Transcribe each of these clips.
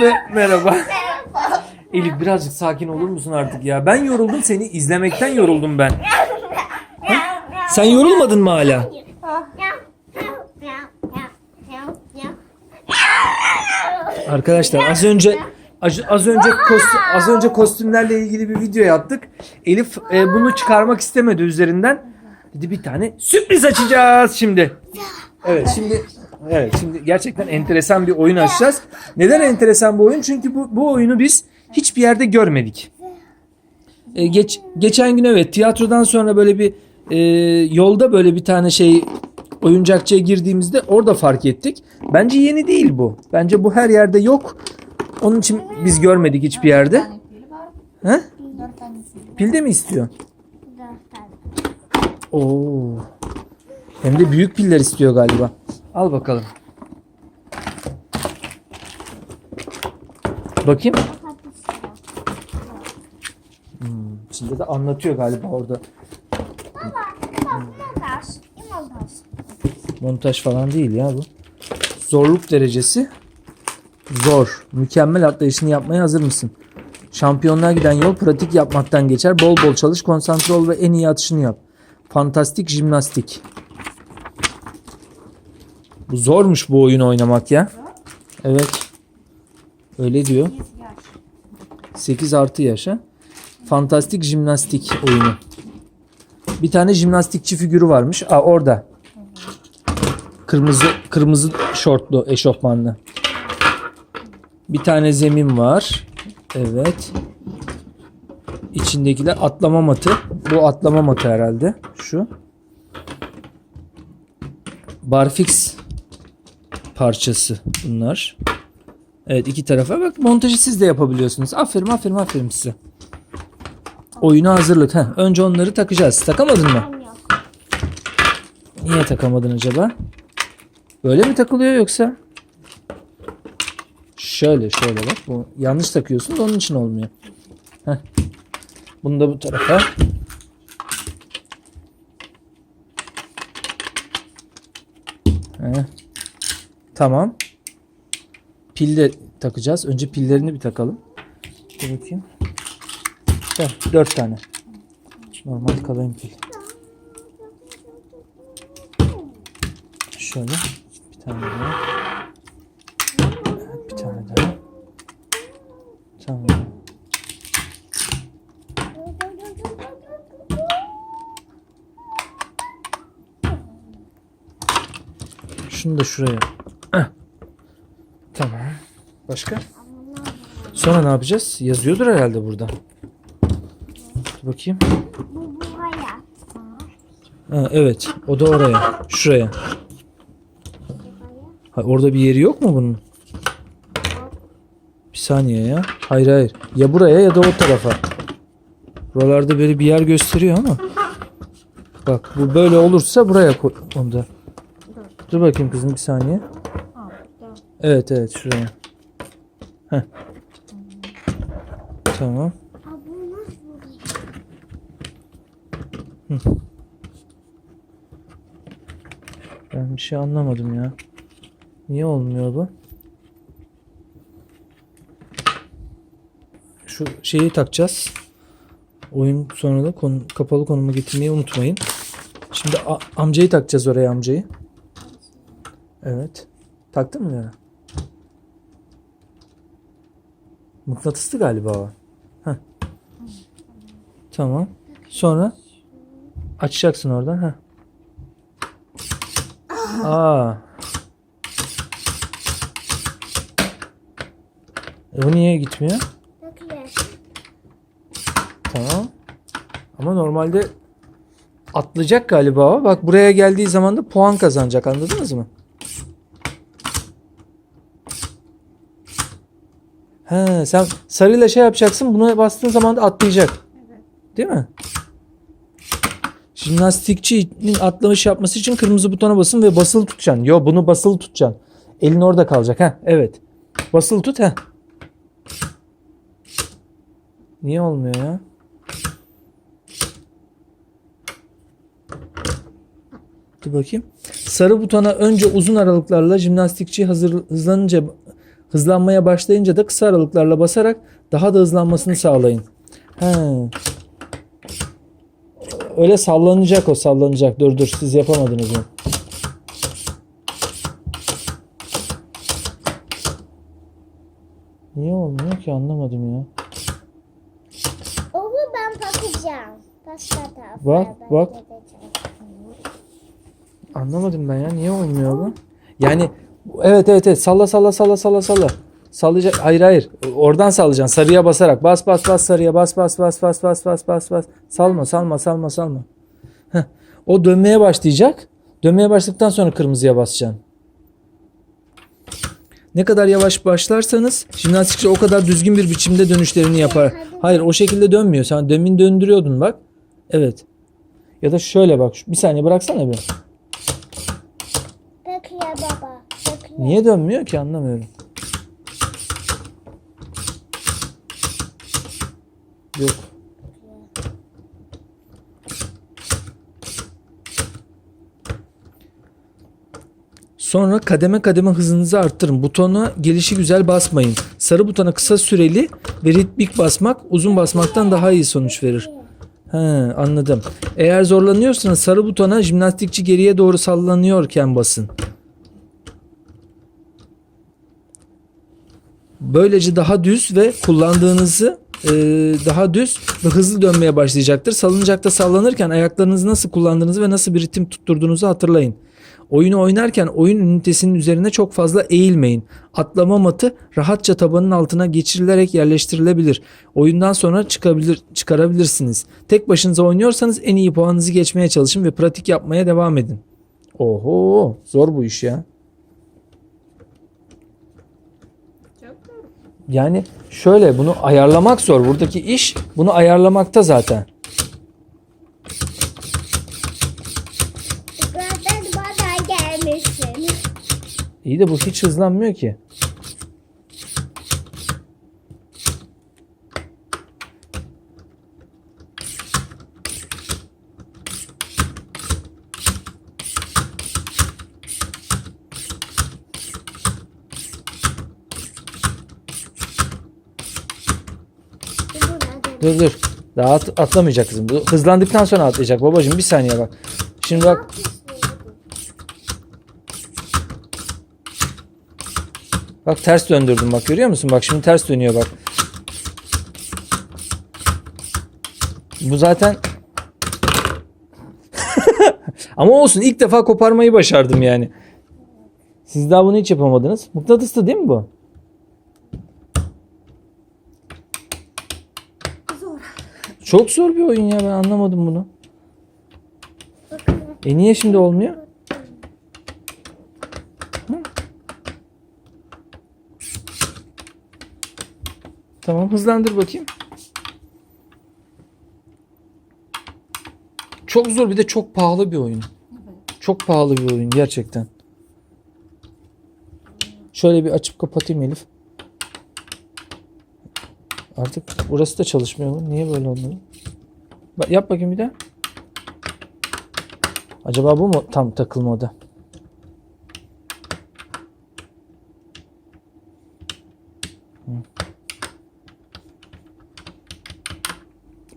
Me- merhaba. Elif birazcık sakin olur musun artık ya? Ben yoruldum seni izlemekten yoruldum ben. Ha? Sen yorulmadın mı hala? Arkadaşlar az önce az, az önce kostüm, az önce kostümlerle ilgili bir video yaptık. Elif e, bunu çıkarmak istemedi üzerinden. Dedi bir tane sürpriz açacağız şimdi. Evet şimdi evet şimdi gerçekten enteresan bir oyun açacağız. Neden enteresan bu oyun? Çünkü bu, bu oyunu biz hiçbir yerde görmedik. E, geç geçen gün evet tiyatrodan sonra böyle bir e, yolda böyle bir tane şey oyuncakçıya girdiğimizde orada fark ettik. Bence yeni değil bu. Bence bu her yerde yok. Onun için biz görmedik hiçbir yerde. pili. Pil de mi istiyor? Oo. Hem de büyük piller istiyor galiba. Al bakalım. Bakayım. Hmm, içinde de anlatıyor galiba orada. Montaj falan değil ya bu. Zorluk derecesi zor. Mükemmel atlayışını yapmaya hazır mısın? Şampiyonluğa giden yol pratik yapmaktan geçer. Bol bol çalış, konsantre ol ve en iyi atışını yap. Fantastik jimnastik. Bu zormuş bu oyunu oynamak ya. Evet. Öyle diyor. 8 artı yaşa. Fantastik jimnastik oyunu. Bir tane jimnastikçi figürü varmış. Aa orada. Kırmızı kırmızı şortlu eşofmanlı. Bir tane zemin var. Evet. İçindekiler atlama matı. Bu atlama matı herhalde. Şu. Barfix parçası bunlar. Evet iki tarafa bak montajı siz de yapabiliyorsunuz. Aferin aferin aferin size. Oyuna hazırlık. Heh, önce onları takacağız. Takamadın mı? Niye takamadın acaba? Böyle mi takılıyor yoksa? Şöyle şöyle bak. Bu yanlış takıyorsun da onun için olmuyor. Heh. Bunu da bu tarafa. Heh. Tamam. Pil de takacağız. Önce pillerini bir takalım. Dur bakayım. Dört, dört tane. Normal kalın pil. Şöyle. Bir tane daha. Evet, bir tane daha. Tamam. Şunu da şuraya. Tamam. Başka? Sonra ne yapacağız? Yazıyordur herhalde burada. Dur bakayım. Bu buraya. Ha, evet. O da oraya. Şuraya. Ha, orada bir yeri yok mu bunun? Bir saniye ya. Hayır hayır. Ya buraya ya da o tarafa. Buralarda böyle bir yer gösteriyor ama. Bak bu böyle olursa buraya koy. Onu da. Dur bakayım kızım bir saniye. Evet evet şuraya. Heh. Tamam. Oluyor? Ben bir şey anlamadım ya. Niye olmuyor bu? Şu şeyi takacağız. Oyun sonra da konu, kapalı konumu getirmeyi unutmayın. Şimdi amcayı takacağız oraya amcayı. Evet. Taktın mı ya? Mıknatıslı galiba o. Heh. Tamam. Sonra açacaksın oradan. Heh. Aa. E o niye gitmiyor? Tamam. Ama normalde atlayacak galiba o. Bak buraya geldiği zaman da puan kazanacak. Anladınız mı? He, sen sarıyla şey yapacaksın. Buna bastığın zaman da atlayacak. Değil mi? Jimnastikçinin atlamış yapması için kırmızı butona basın ve basılı tutacaksın. Yo bunu basılı tutacaksın. Elin orada kalacak. ha. Evet. Basılı tut ha. Niye olmuyor ya? Dur bakayım. Sarı butona önce uzun aralıklarla jimnastikçi hazır hızlanınca Hızlanmaya başlayınca da kısa aralıklarla basarak daha da hızlanmasını sağlayın. He. Öyle sallanacak o sallanacak. Dur dur siz yapamadınız onu. Niye olmuyor ki anlamadım ya. Onu ben bakacağım. Başka tarafa Bak, bak. Anlamadım ben ya. Niye olmuyor bu? Yani evet evet evet salla salla salla salla salla. Sallayacak. Hayır hayır. Oradan sallayacaksın. Sarıya basarak. Bas bas bas sarıya. Bas bas bas bas bas bas bas bas. Salma salma salma salma. Heh. O dönmeye başlayacak. Dönmeye başladıktan sonra kırmızıya basacaksın. Ne kadar yavaş başlarsanız jimnastikçi o kadar düzgün bir biçimde dönüşlerini yapar. Hayır o şekilde dönmüyor. Sen demin döndürüyordun bak. Evet. Ya da şöyle bak. Bir saniye bıraksana bir. Niye dönmüyor ki anlamıyorum. Yok. Sonra kademe kademe hızınızı arttırın. Butona gelişi güzel basmayın. Sarı butona kısa süreli ve ritmik basmak uzun basmaktan daha iyi sonuç verir. He, anladım. Eğer zorlanıyorsanız sarı butona jimnastikçi geriye doğru sallanıyorken basın. Böylece daha düz ve kullandığınızı e, daha düz ve hızlı dönmeye başlayacaktır. Salıncakta sallanırken ayaklarınızı nasıl kullandığınızı ve nasıl bir ritim tutturduğunuzu hatırlayın. Oyunu oynarken oyun ünitesinin üzerine çok fazla eğilmeyin. Atlama matı rahatça tabanın altına geçirilerek yerleştirilebilir. Oyundan sonra çıkabilir, çıkarabilirsiniz. Tek başınıza oynuyorsanız en iyi puanınızı geçmeye çalışın ve pratik yapmaya devam edin. Oho zor bu iş ya. Yani şöyle bunu ayarlamak zor. Buradaki iş bunu ayarlamakta zaten. İyi de bu hiç hızlanmıyor ki. Dur dur. Daha at- atlamayacak kızım. Bu hızlandıktan sonra atlayacak babacığım. Bir saniye bak. Şimdi bak Bak ters döndürdüm bak görüyor musun? Bak şimdi ters dönüyor bak. Bu zaten Ama olsun ilk defa koparmayı başardım yani. Siz daha bunu hiç yapamadınız. Mıknatıslı değil mi bu? Çok zor bir oyun ya ben anlamadım bunu. E niye şimdi olmuyor? Tamam hızlandır bakayım. Çok zor bir de çok pahalı bir oyun. Çok pahalı bir oyun gerçekten. Şöyle bir açıp kapatayım Elif. Artık burası da çalışmıyor mu? Niye böyle olmuyor? Bak, yap bakayım bir daha. Acaba bu mu tam takılmadı?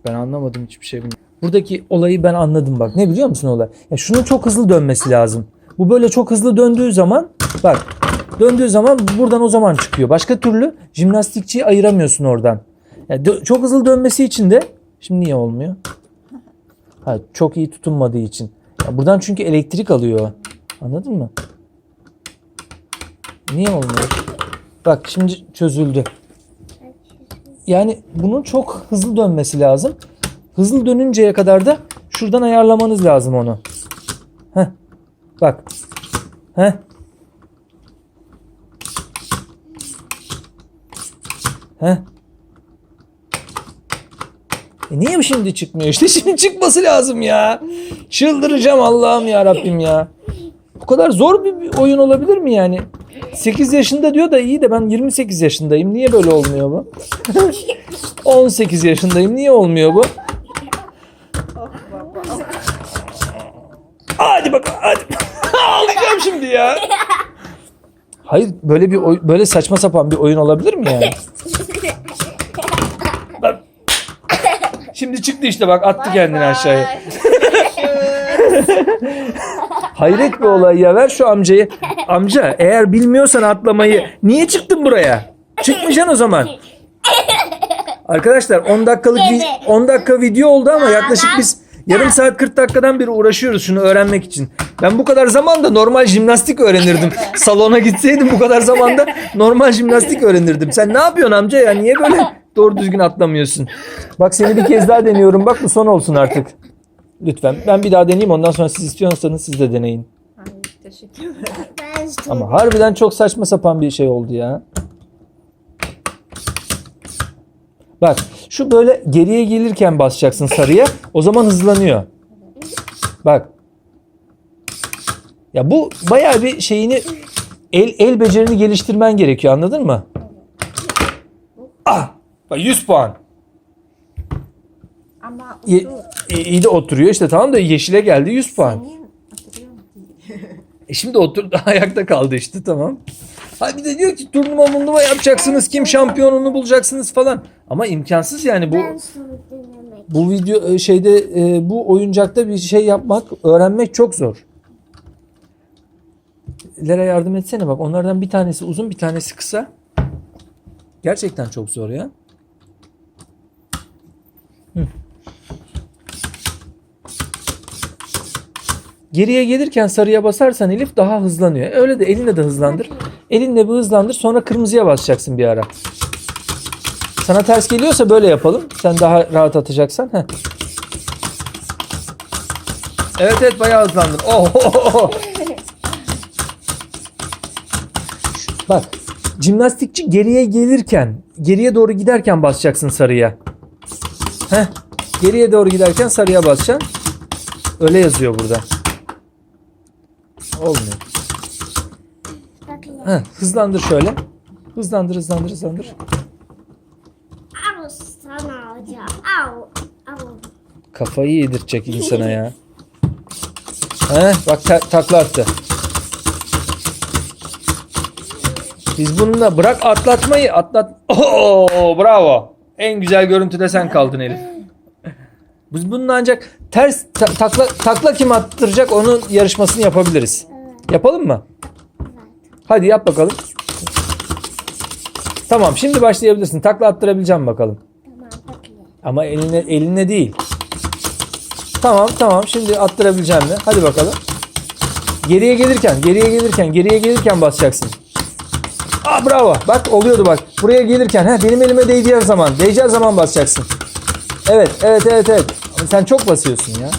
Ben anlamadım hiçbir şey. Buradaki olayı ben anladım bak. Ne biliyor musun olay? Ya şunun çok hızlı dönmesi lazım. Bu böyle çok hızlı döndüğü zaman bak döndüğü zaman buradan o zaman çıkıyor. Başka türlü jimnastikçiyi ayıramıyorsun oradan. Yani çok hızlı dönmesi için de şimdi niye olmuyor? Ha, çok iyi tutunmadığı için. Ya buradan çünkü elektrik alıyor. Anladın mı? Niye olmuyor? Bak şimdi çözüldü. Yani bunun çok hızlı dönmesi lazım. Hızlı dönünceye kadar da şuradan ayarlamanız lazım onu. Heh. Bak. Heh. Heh. E niye şimdi çıkmıyor? İşte şimdi çıkması lazım ya. Çıldıracağım Allah'ım ya Rabbim ya. Bu kadar zor bir oyun olabilir mi yani? 8 yaşında diyor da iyi de ben 28 yaşındayım. Niye böyle olmuyor bu? 18 yaşındayım. Niye olmuyor bu? Hadi bakalım hadi. Ağlayacağım şimdi ya. Hayır böyle bir böyle saçma sapan bir oyun olabilir mi yani? Bak. Şimdi çıktı işte bak attı kendini aşağıya. Hayret bir olay ya ver şu amcayı. Amca eğer bilmiyorsan atlamayı niye çıktın buraya? Çıkmayacaksın o zaman. Arkadaşlar 10 dakikalık vi- 10 dakika video oldu ama yaklaşık biz yarım saat 40 dakikadan beri uğraşıyoruz şunu öğrenmek için. Ben bu kadar zamanda normal jimnastik öğrenirdim. Salona gitseydim bu kadar zamanda normal jimnastik öğrenirdim. Sen ne yapıyorsun amca ya? Niye böyle doğru düzgün atlamıyorsun? Bak seni bir kez daha deniyorum. Bak bu son olsun artık. Lütfen. Ben bir daha deneyeyim ondan sonra siz istiyorsanız siz de deneyin. Hayır teşekkür ederim. Ama harbiden çok saçma sapan bir şey oldu ya. Bak şu böyle geriye gelirken basacaksın sarıya. O zaman hızlanıyor. Bak. Ya bu bayağı bir şeyini el el becerini geliştirmen gerekiyor anladın mı? Ah! Bak 100 puan. Ama Ye, otur. e, iyi de oturuyor işte tamam da yeşile geldi 100 puan. Niye oturuyor? E şimdi oturdu ayakta kaldı işte tamam. Ha bir de diyor ki turnuva turnuva yapacaksınız kim şampiyonunu bulacaksınız falan. Ama imkansız yani bu Ben bu video e, şeyde e, bu oyuncakta bir şey yapmak öğrenmek çok zor. Lera yardım etsene bak onlardan bir tanesi uzun bir tanesi kısa. Gerçekten çok zor ya. Geriye gelirken sarıya basarsan Elif daha hızlanıyor. Öyle de elinle de hızlandır. Elinle bir hızlandır sonra kırmızıya basacaksın bir ara. Sana ters geliyorsa böyle yapalım. Sen daha rahat atacaksan. Heh. Evet evet bayağı hızlandın. Oh, oh, oh, oh. Bak jimnastikçi geriye gelirken geriye doğru giderken basacaksın sarıya. Heh. Geriye doğru giderken sarıya basacaksın. Öyle yazıyor burada. Olmuyor. Heh, hızlandır şöyle. Hızlandır hızlandır hızlandır. Al sana hocam. Al. Al. Kafayı yedirtecek insana ya. He, bak ta- takla attı. Biz bununla bırak atlatmayı atlat. Oo, bravo. En güzel görüntüde sen kaldın Elif. Biz bununla ancak ters ta- takla takla kim attıracak onun yarışmasını yapabiliriz. Yapalım mı? Hadi yap bakalım. Tamam şimdi başlayabilirsin. Takla attırabileceğim bakalım. Tamam bakayım. Ama eline eline değil. Tamam tamam şimdi attırabileceğim mi? Hadi bakalım. Geriye gelirken, geriye gelirken, geriye gelirken basacaksın. Aa bravo. Bak oluyordu bak. Buraya gelirken ha benim elime değdiği zaman, değeceği zaman basacaksın. Evet, evet, evet, evet. Sen çok basıyorsun ya.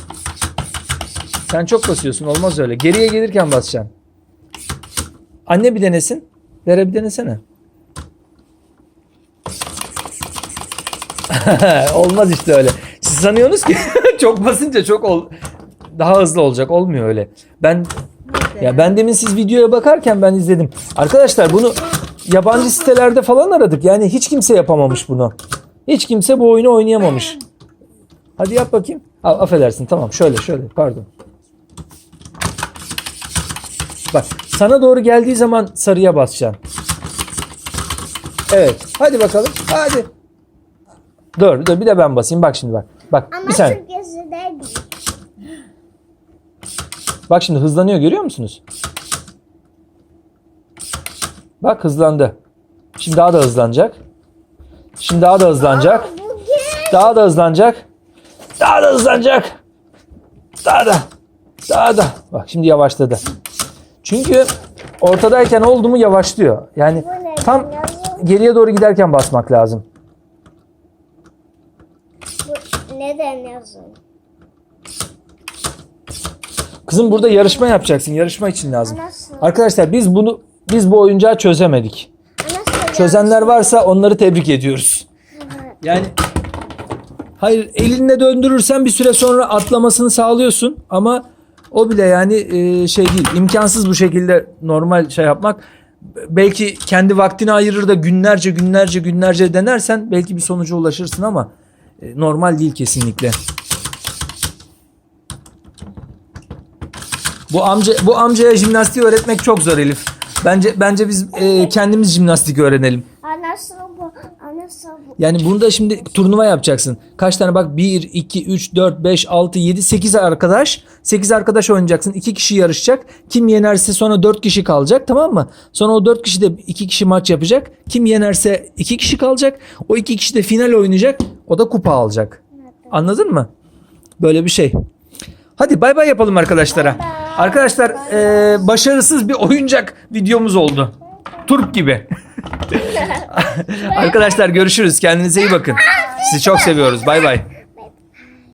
Sen çok basıyorsun. Olmaz öyle. Geriye gelirken basacaksın. Anne bir denesin. Dere bir denesene. Olmaz işte öyle. Siz sanıyorsunuz ki çok basınca çok ol daha hızlı olacak. Olmuyor öyle. Ben ya ben demin siz videoya bakarken ben izledim. Arkadaşlar bunu yabancı sitelerde falan aradık. Yani hiç kimse yapamamış bunu. Hiç kimse bu oyunu oynayamamış. Hadi yap bakayım. Al, affedersin tamam şöyle şöyle pardon. Bak sana doğru geldiği zaman sarıya basacaksın. Evet. Hadi bakalım. Hadi. Dur, dur bir de ben basayım. Bak şimdi bak. Bak Ama bir saniye. Bak şimdi hızlanıyor görüyor musunuz? Bak hızlandı. Şimdi daha da hızlanacak. Şimdi daha da hızlanacak. Daha da hızlanacak. Daha da hızlanacak. Daha da. Daha da. Bak şimdi yavaşladı. Çünkü ortadayken oldu mu yavaşlıyor. Yani tam geriye doğru giderken basmak lazım. neden yazın? Kızım burada yarışma yapacaksın. Yarışma için lazım. Arkadaşlar biz bunu biz bu oyuncağı çözemedik. Çözenler varsa onları tebrik ediyoruz. Yani hayır elinle döndürürsen bir süre sonra atlamasını sağlıyorsun ama o bile yani e, şey değil imkansız bu şekilde normal şey yapmak. Belki kendi vaktini ayırır da günlerce günlerce günlerce denersen belki bir sonuca ulaşırsın ama e, normal değil kesinlikle. Bu amca bu amcaya jimnastiği öğretmek çok zor Elif. Bence bence biz e, kendimiz jimnastik öğrenelim. Anası bu. Anası bu. Yani bunu da şimdi turnuva yapacaksın. Kaç tane bak 1, 2, 3, 4, 5, 6, 7, 8 arkadaş. 8 arkadaş oynayacaksın. 2 kişi yarışacak. Kim yenerse sonra 4 kişi kalacak tamam mı? Sonra o 4 kişi de 2 kişi maç yapacak. Kim yenerse 2 kişi kalacak. O 2 kişi de final oynayacak. O da kupa alacak. Anladın mı? Böyle bir şey. Hadi bay bay yapalım arkadaşlara. Arkadaşlar eee, başarısız bir oyuncak videomuz oldu. Turp gibi. Arkadaşlar görüşürüz. Kendinize iyi bakın. Sizi çok seviyoruz. Bay bay.